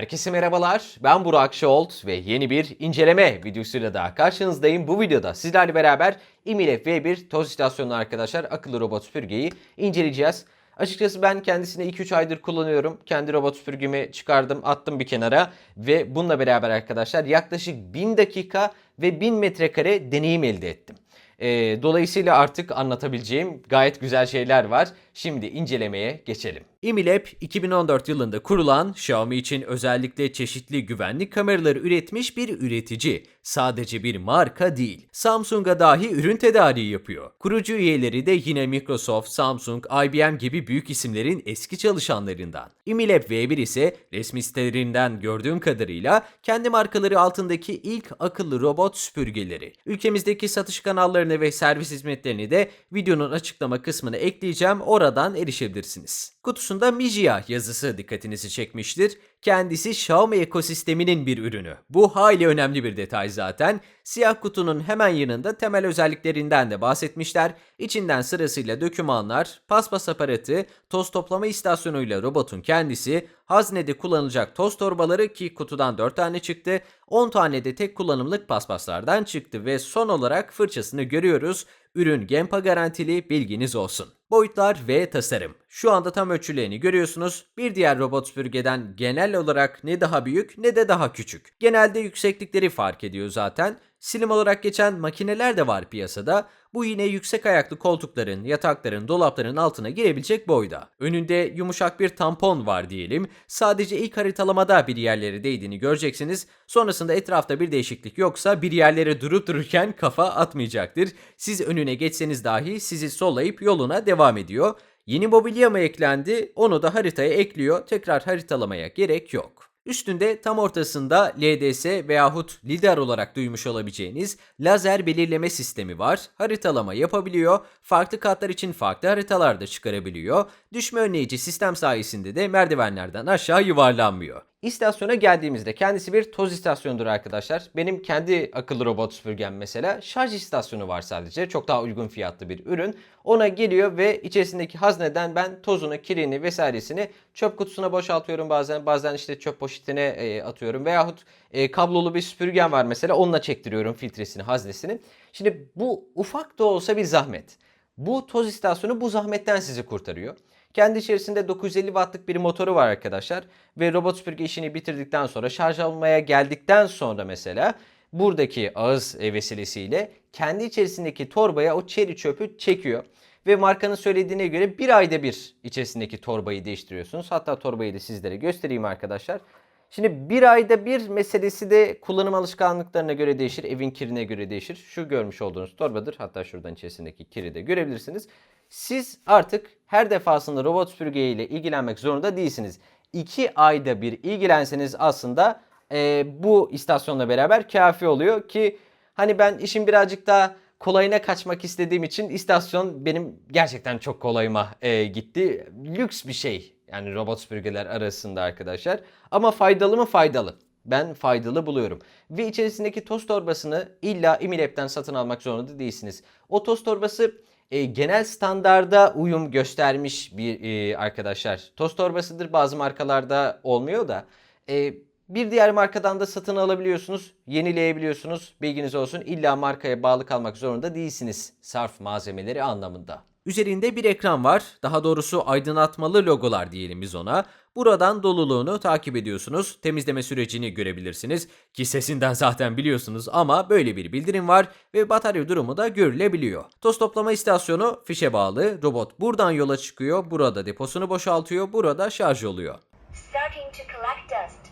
Herkese merhabalar. Ben Burak Şolt ve yeni bir inceleme videosuyla daha karşınızdayım. Bu videoda sizlerle beraber İmilef V1 toz istasyonlu arkadaşlar akıllı robot süpürgeyi inceleyeceğiz. Açıkçası ben kendisini 2-3 aydır kullanıyorum. Kendi robot süpürgemi çıkardım, attım bir kenara ve bununla beraber arkadaşlar yaklaşık 1000 dakika ve 1000 metrekare deneyim elde ettim. Ee, dolayısıyla artık anlatabileceğim gayet güzel şeyler var. Şimdi incelemeye geçelim. Imilab 2014 yılında kurulan Xiaomi için özellikle çeşitli güvenlik kameraları üretmiş bir üretici. Sadece bir marka değil. Samsung'a dahi ürün tedariği yapıyor. Kurucu üyeleri de yine Microsoft, Samsung, IBM gibi büyük isimlerin eski çalışanlarından. Imilab V1 ise resmi sitelerinden gördüğüm kadarıyla kendi markaları altındaki ilk akıllı robot süpürgeleri. Ülkemizdeki satış kanallarını ve servis hizmetlerini de videonun açıklama kısmına ekleyeceğim. Oradan erişebilirsiniz. Kutusunda Mijia yazısı dikkatinizi çekmiştir. Kendisi Xiaomi ekosisteminin bir ürünü. Bu hayli önemli bir detay zaten. Siyah kutunun hemen yanında temel özelliklerinden de bahsetmişler. İçinden sırasıyla dokümanlar, paspas aparatı, toz toplama istasyonuyla robotun kendisi, haznede kullanılacak toz torbaları ki kutudan 4 tane çıktı, 10 tane de tek kullanımlık paspaslardan çıktı ve son olarak fırçasını görüyoruz. Ürün Gempa garantili bilginiz olsun. Boyutlar ve tasarım. Şu anda tam ölçülerini görüyorsunuz. Bir diğer robot süpürgeden genel olarak ne daha büyük ne de daha küçük. Genelde yükseklikleri fark ediyor zaten. Slim olarak geçen makineler de var piyasada. Bu yine yüksek ayaklı koltukların, yatakların, dolapların altına girebilecek boyda. Önünde yumuşak bir tampon var diyelim. Sadece ilk haritalamada bir yerlere değdiğini göreceksiniz. Sonrasında etrafta bir değişiklik yoksa bir yerlere durup dururken kafa atmayacaktır. Siz önüne geçseniz dahi sizi sollayıp yoluna devam ediyor. Yeni mobilya mı eklendi? Onu da haritaya ekliyor. Tekrar haritalamaya gerek yok. Üstünde tam ortasında LDS veyahut LIDAR olarak duymuş olabileceğiniz lazer belirleme sistemi var. Haritalama yapabiliyor. Farklı katlar için farklı haritalar da çıkarabiliyor. Düşme önleyici sistem sayesinde de merdivenlerden aşağı yuvarlanmıyor. İstasyona geldiğimizde kendisi bir toz istasyonudur arkadaşlar. Benim kendi akıllı robot süpürgem mesela şarj istasyonu var sadece. Çok daha uygun fiyatlı bir ürün. Ona geliyor ve içerisindeki hazneden ben tozunu, kirini vesairesini çöp kutusuna boşaltıyorum bazen. Bazen işte çöp poşetine e, atıyorum. Veyahut e, kablolu bir süpürgem var mesela onunla çektiriyorum filtresini, haznesini. Şimdi bu ufak da olsa bir zahmet. Bu toz istasyonu bu zahmetten sizi kurtarıyor. Kendi içerisinde 950 wattlık bir motoru var arkadaşlar. Ve robot süpürge işini bitirdikten sonra şarj almaya geldikten sonra mesela buradaki ağız e, vesilesiyle kendi içerisindeki torbaya o çeri çöpü çekiyor. Ve markanın söylediğine göre bir ayda bir içerisindeki torbayı değiştiriyorsunuz. Hatta torbayı da sizlere göstereyim arkadaşlar. Şimdi bir ayda bir meselesi de kullanım alışkanlıklarına göre değişir, evin kirine göre değişir. Şu görmüş olduğunuz torbadır. Hatta şuradan içerisindeki kiri de görebilirsiniz. Siz artık her defasında robot süpürge ile ilgilenmek zorunda değilsiniz. 2 ayda bir ilgilenseniz aslında e, bu istasyonla beraber kafi oluyor ki hani ben işin birazcık daha kolayına kaçmak istediğim için istasyon benim gerçekten çok kolayıma e, gitti. Lüks bir şey yani robot süpürgeler arasında arkadaşlar. Ama faydalı mı faydalı. Ben faydalı buluyorum. Ve içerisindeki toz torbasını illa Imilab'den satın almak zorunda değilsiniz. O toz torbası e, genel standarda uyum göstermiş bir e, arkadaşlar. Toz torbasıdır bazı markalarda olmuyor da. E, bir diğer markadan da satın alabiliyorsunuz, yenileyebiliyorsunuz. Bilginiz olsun. İlla markaya bağlı kalmak zorunda değilsiniz sarf malzemeleri anlamında. Üzerinde bir ekran var. Daha doğrusu aydınlatmalı logolar diyelim biz ona. Buradan doluluğunu takip ediyorsunuz. Temizleme sürecini görebilirsiniz. Ki sesinden zaten biliyorsunuz ama böyle bir bildirim var ve batarya durumu da görülebiliyor. Toz toplama istasyonu fişe bağlı. Robot buradan yola çıkıyor. Burada deposunu boşaltıyor. Burada şarj oluyor. Starting to collect dust.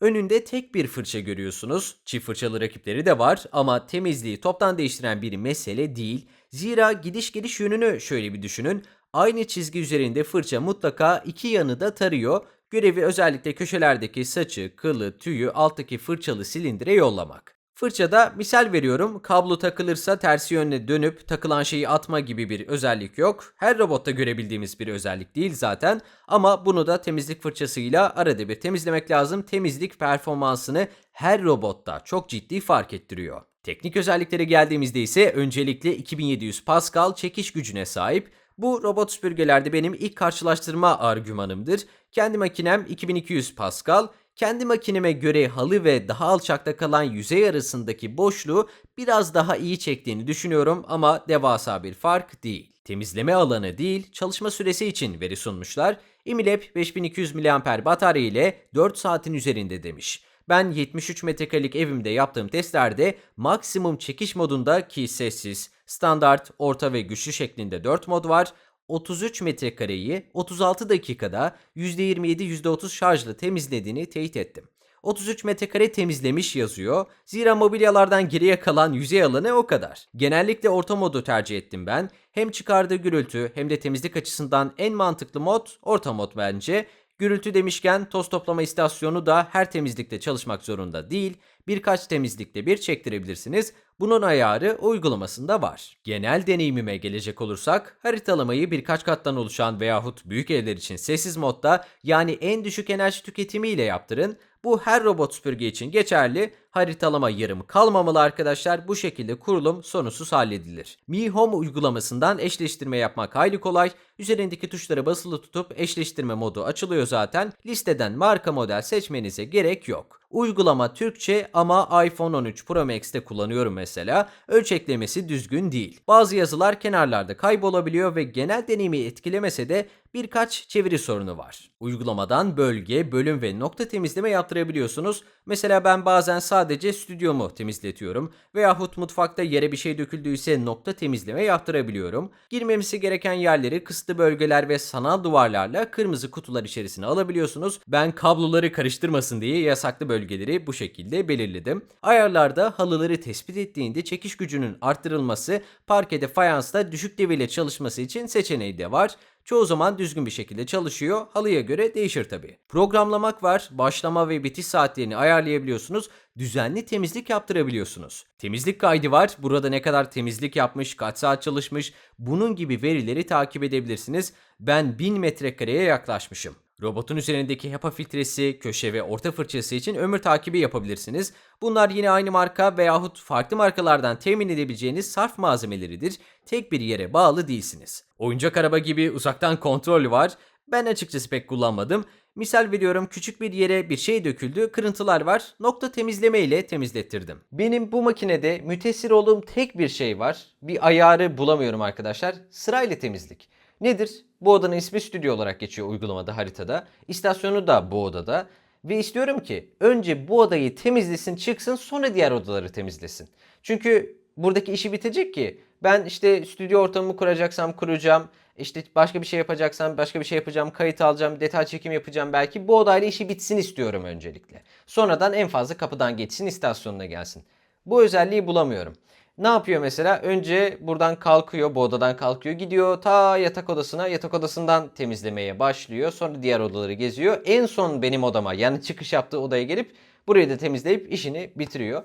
Önünde tek bir fırça görüyorsunuz. Çift fırçalı rakipleri de var ama temizliği toptan değiştiren bir mesele değil. Zira gidiş geliş yönünü şöyle bir düşünün. Aynı çizgi üzerinde fırça mutlaka iki yanı da tarıyor. Görevi özellikle köşelerdeki saçı, kılı, tüyü alttaki fırçalı silindire yollamak. Fırçada misal veriyorum kablo takılırsa tersi yönüne dönüp takılan şeyi atma gibi bir özellik yok. Her robotta görebildiğimiz bir özellik değil zaten ama bunu da temizlik fırçasıyla arada bir temizlemek lazım. Temizlik performansını her robotta çok ciddi fark ettiriyor. Teknik özelliklere geldiğimizde ise öncelikle 2700 Pascal çekiş gücüne sahip. Bu robot süpürgelerde benim ilk karşılaştırma argümanımdır. Kendi makinem 2200 Pascal, kendi makineme göre halı ve daha alçakta kalan yüzey arasındaki boşluğu biraz daha iyi çektiğini düşünüyorum ama devasa bir fark değil. Temizleme alanı değil, çalışma süresi için veri sunmuşlar. Imilab 5200 mAh batarya ile 4 saatin üzerinde demiş. Ben 73 metrekarelik evimde yaptığım testlerde maksimum çekiş modunda ki sessiz, standart, orta ve güçlü şeklinde 4 mod var. 33 metrekareyi 36 dakikada %27-%30 şarjla temizlediğini teyit ettim. 33 metrekare temizlemiş yazıyor. Zira mobilyalardan geriye kalan yüzey alanı o kadar. Genellikle orta modu tercih ettim ben. Hem çıkardığı gürültü hem de temizlik açısından en mantıklı mod orta mod bence. Gürültü demişken toz toplama istasyonu da her temizlikte çalışmak zorunda değil. Birkaç temizlikte bir çektirebilirsiniz. Bunun ayarı uygulamasında var. Genel deneyimime gelecek olursak haritalamayı birkaç kattan oluşan veyahut büyük evler için sessiz modda yani en düşük enerji tüketimiyle yaptırın. Bu her robot süpürge için geçerli. Haritalama yarım kalmamalı arkadaşlar. Bu şekilde kurulum sorunsuz halledilir. Mi Home uygulamasından eşleştirme yapmak hayli kolay. Üzerindeki tuşlara basılı tutup eşleştirme modu açılıyor zaten. Listeden marka model seçmenize gerek yok. Uygulama Türkçe ama iPhone 13 Pro Max'te kullanıyorum mesela. Ölçeklemesi düzgün değil. Bazı yazılar kenarlarda kaybolabiliyor ve genel deneyimi etkilemese de birkaç çeviri sorunu var. Uygulamadan bölge, bölüm ve nokta temizleme yaptırabiliyorsunuz. Mesela ben bazen sadece stüdyomu temizletiyorum veyahut mutfakta yere bir şey döküldüyse nokta temizleme yaptırabiliyorum. Girmemesi gereken yerleri kısıtlı bölgeler ve sanal duvarlarla kırmızı kutular içerisine alabiliyorsunuz. Ben kabloları karıştırmasın diye yasaklı bölgeleri bu şekilde belirledim. Ayarlarda halıları tespit ettiğinde çekiş gücünün arttırılması, parkede fayansla düşük devirle çalışması için seçeneği de var. Çoğu zaman düzgün bir şekilde çalışıyor. Halıya göre değişir tabi. Programlamak var. Başlama ve bitiş saatlerini ayarlayabiliyorsunuz. Düzenli temizlik yaptırabiliyorsunuz. Temizlik kaydı var. Burada ne kadar temizlik yapmış, kaç saat çalışmış bunun gibi verileri takip edebilirsiniz. Ben 1000 metrekareye yaklaşmışım. Robotun üzerindeki HEPA filtresi, köşe ve orta fırçası için ömür takibi yapabilirsiniz. Bunlar yine aynı marka veyahut farklı markalardan temin edebileceğiniz sarf malzemeleridir. Tek bir yere bağlı değilsiniz. Oyuncak araba gibi uzaktan kontrol var. Ben açıkçası pek kullanmadım. Misal veriyorum küçük bir yere bir şey döküldü, kırıntılar var. Nokta temizleme ile temizlettirdim. Benim bu makinede mütesir olduğum tek bir şey var. Bir ayarı bulamıyorum arkadaşlar. Sırayla temizlik. Nedir? Bu odanın ismi stüdyo olarak geçiyor uygulamada haritada. İstasyonu da bu odada. Ve istiyorum ki önce bu odayı temizlesin çıksın sonra diğer odaları temizlesin. Çünkü buradaki işi bitecek ki ben işte stüdyo ortamımı kuracaksam kuracağım. İşte başka bir şey yapacaksam başka bir şey yapacağım. Kayıt alacağım, detay çekim yapacağım belki. Bu odayla işi bitsin istiyorum öncelikle. Sonradan en fazla kapıdan geçsin istasyonuna gelsin. Bu özelliği bulamıyorum. Ne yapıyor mesela? Önce buradan kalkıyor, bu odadan kalkıyor, gidiyor ta yatak odasına, yatak odasından temizlemeye başlıyor. Sonra diğer odaları geziyor. En son benim odama yani çıkış yaptığı odaya gelip burayı da temizleyip işini bitiriyor.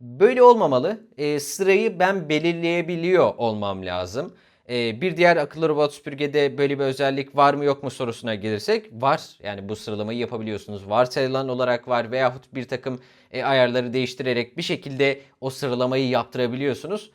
Böyle olmamalı. E, sırayı ben belirleyebiliyor olmam lazım. E, bir diğer akıllı robot süpürgede böyle bir özellik var mı yok mu sorusuna gelirsek var. Yani bu sıralamayı yapabiliyorsunuz. Varsayılan olarak var veyahut bir takım e, ayarları değiştirerek bir şekilde o sıralamayı yaptırabiliyorsunuz.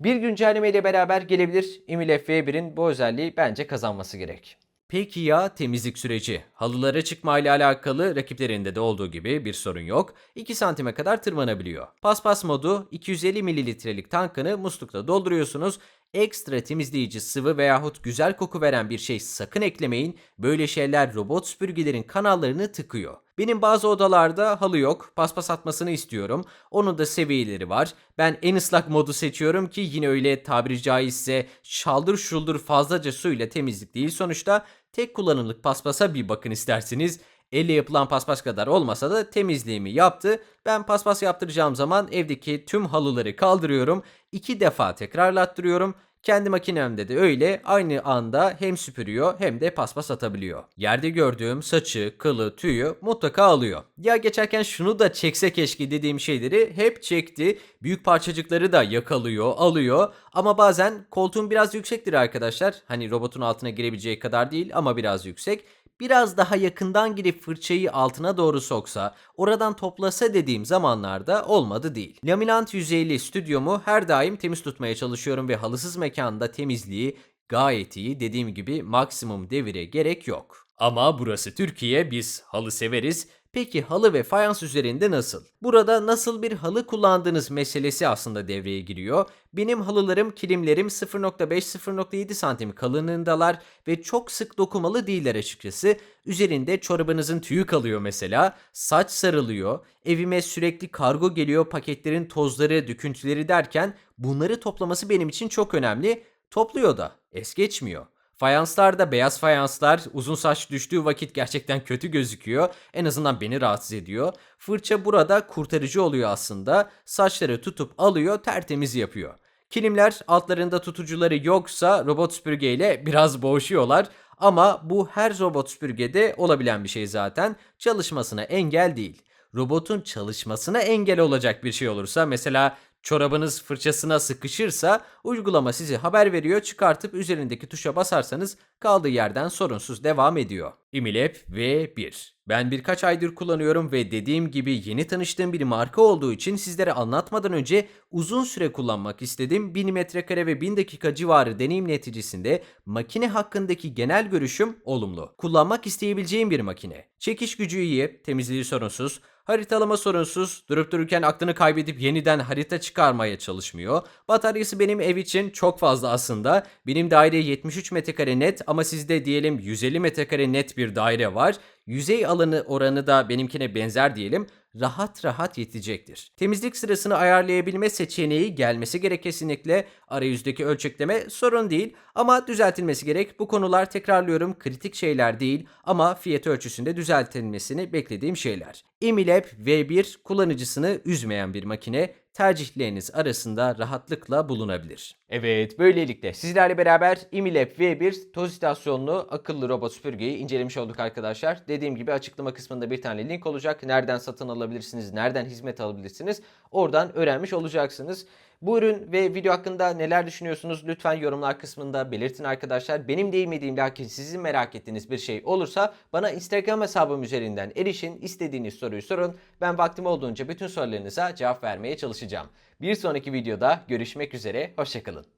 Bir güncelleme ile beraber gelebilir. Imilef V1'in bu özelliği bence kazanması gerek. Peki ya temizlik süreci? Halılara çıkma ile alakalı rakiplerinde de olduğu gibi bir sorun yok. 2 santime kadar tırmanabiliyor. Paspas modu 250 mililitrelik tankını muslukla dolduruyorsunuz. Ekstra temizleyici sıvı veyahut güzel koku veren bir şey sakın eklemeyin. Böyle şeyler robot süpürgelerin kanallarını tıkıyor. Benim bazı odalarda halı yok. Paspas atmasını istiyorum. Onun da seviyeleri var. Ben en ıslak modu seçiyorum ki yine öyle tabiri caizse şaldır şuldur fazlaca suyla temizlik değil sonuçta. Tek kullanımlık paspasa bir bakın isterseniz. Elle yapılan paspas kadar olmasa da temizliğimi yaptı. Ben paspas yaptıracağım zaman evdeki tüm halıları kaldırıyorum. iki defa tekrarlattırıyorum. Kendi makinemde de öyle aynı anda hem süpürüyor hem de paspas atabiliyor. Yerde gördüğüm saçı, kılı, tüyü mutlaka alıyor. Ya geçerken şunu da çekse keşke dediğim şeyleri hep çekti. Büyük parçacıkları da yakalıyor, alıyor. Ama bazen koltuğum biraz yüksektir arkadaşlar. Hani robotun altına girebileceği kadar değil ama biraz yüksek biraz daha yakından girip fırçayı altına doğru soksa, oradan toplasa dediğim zamanlarda olmadı değil. Laminant yüzeyli stüdyomu her daim temiz tutmaya çalışıyorum ve halısız mekanda temizliği gayet iyi. Dediğim gibi maksimum devire gerek yok. Ama burası Türkiye, biz halı severiz. Peki halı ve fayans üzerinde nasıl? Burada nasıl bir halı kullandığınız meselesi aslında devreye giriyor. Benim halılarım, kilimlerim 0.5-0.7 santim kalınlığındalar ve çok sık dokumalı değiller açıkçası. Üzerinde çorabınızın tüyü kalıyor mesela, saç sarılıyor, evime sürekli kargo geliyor, paketlerin tozları, döküntüleri derken bunları toplaması benim için çok önemli. Topluyor da, es geçmiyor. Fayanslarda beyaz fayanslar uzun saç düştüğü vakit gerçekten kötü gözüküyor. En azından beni rahatsız ediyor. Fırça burada kurtarıcı oluyor aslında. Saçları tutup alıyor, tertemiz yapıyor. Kilimler altlarında tutucuları yoksa robot süpürgeyle biraz boğuşuyorlar. Ama bu her robot süpürgede olabilen bir şey zaten. Çalışmasına engel değil. Robotun çalışmasına engel olacak bir şey olursa mesela çorabınız fırçasına sıkışırsa uygulama size haber veriyor çıkartıp üzerindeki tuşa basarsanız kaldığı yerden sorunsuz devam ediyor. Imilep V1 Ben birkaç aydır kullanıyorum ve dediğim gibi yeni tanıştığım bir marka olduğu için sizlere anlatmadan önce uzun süre kullanmak istedim. 1000 metrekare ve 1000 dakika civarı deneyim neticesinde makine hakkındaki genel görüşüm olumlu. Kullanmak isteyebileceğim bir makine. Çekiş gücü iyi, temizliği sorunsuz, Haritalama sorunsuz, durup dururken aklını kaybedip yeniden harita çıkarmaya çalışmıyor. Bataryası benim ev için çok fazla aslında. Benim daire 73 metrekare net ama sizde diyelim 150 metrekare net bir daire var. Yüzey alanı oranı da benimkine benzer diyelim. Rahat rahat yetecektir. Temizlik sırasını ayarlayabilme seçeneği gelmesi gerek kesinlikle. Arayüzdeki ölçekleme sorun değil ama düzeltilmesi gerek. Bu konular tekrarlıyorum kritik şeyler değil ama fiyat ölçüsünde düzeltilmesini beklediğim şeyler. Emilab V1 kullanıcısını üzmeyen bir makine tercihleriniz arasında rahatlıkla bulunabilir. Evet, böylelikle sizlerle beraber Imilab V1 toz istasyonlu akıllı robot süpürgeyi incelemiş olduk arkadaşlar. Dediğim gibi açıklama kısmında bir tane link olacak. Nereden satın alabilirsiniz, nereden hizmet alabilirsiniz oradan öğrenmiş olacaksınız. Bu ürün ve video hakkında neler düşünüyorsunuz? Lütfen yorumlar kısmında belirtin arkadaşlar. Benim değinmediğim lakin sizin merak ettiğiniz bir şey olursa bana Instagram hesabım üzerinden erişin. istediğiniz soruyu sorun. Ben vaktim olduğunca bütün sorularınıza cevap vermeye çalışacağım. Bir sonraki videoda görüşmek üzere. Hoşçakalın.